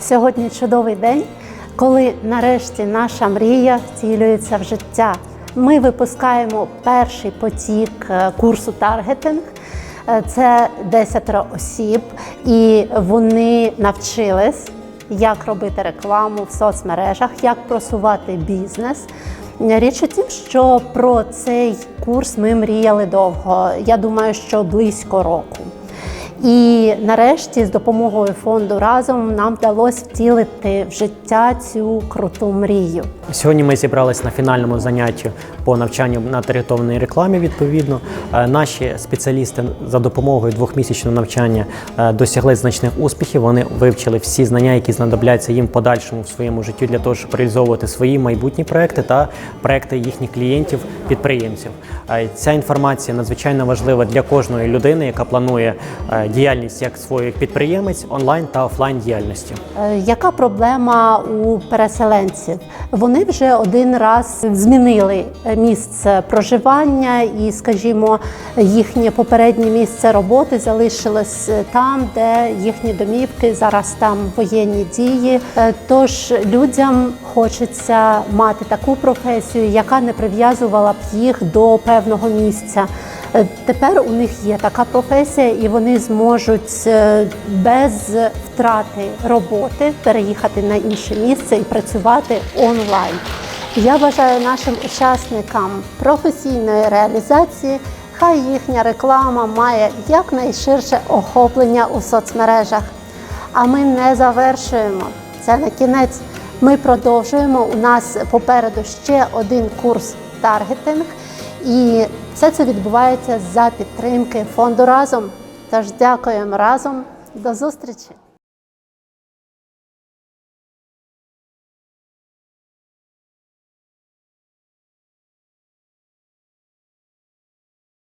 Сьогодні чудовий день, коли нарешті наша мрія втілюється в життя. Ми випускаємо перший потік е, курсу таргетинг. Е, Це 10 осіб, і вони навчились, як робити рекламу в соцмережах, як просувати бізнес. Річ у тім, що про цей курс ми мріяли довго. Я думаю, що близько року. І нарешті, з допомогою фонду разом нам вдалося втілити в життя цю круту мрію. Сьогодні ми зібрались на фінальному занятті по навчанню на таргетованій рекламі. Відповідно, Е, наші спеціалісти за допомогою двохмісячного навчання е, досягли значних успіхів. Вони вивчили всі знання, які знадобляться їм подальшому в своєму житті для того, щоб реалізовувати свої майбутні проекти та проекти їхніх клієнтів, підприємців. Е, Ця інформація надзвичайно важлива для кожної людини, яка планує діяльність як свою підприємець онлайн та офлайн діяльності. Е, Яка проблема у переселенців? Вони вже один раз змінили місце проживання, і, скажімо, їхнє попереднє місце роботи залишилось там, де їхні домівки зараз там воєнні дії. Е, Тож людям хочеться мати таку професію, яка не прив'язувала б їх до певного місця. Е, Тепер у них є така професія, і вони зможуть е, без втрати роботи переїхати на інше місце і працювати онлайн. Я бажаю нашим учасникам професійної реалізації. Хай їхня реклама має якнайширше охоплення у соцмережах. А ми не завершуємо. Це не кінець. Ми продовжуємо. У нас попереду ще один курс таргетинг. І все це відбувається за підтримки фонду разом. Тож дякуємо разом. До зустрічі!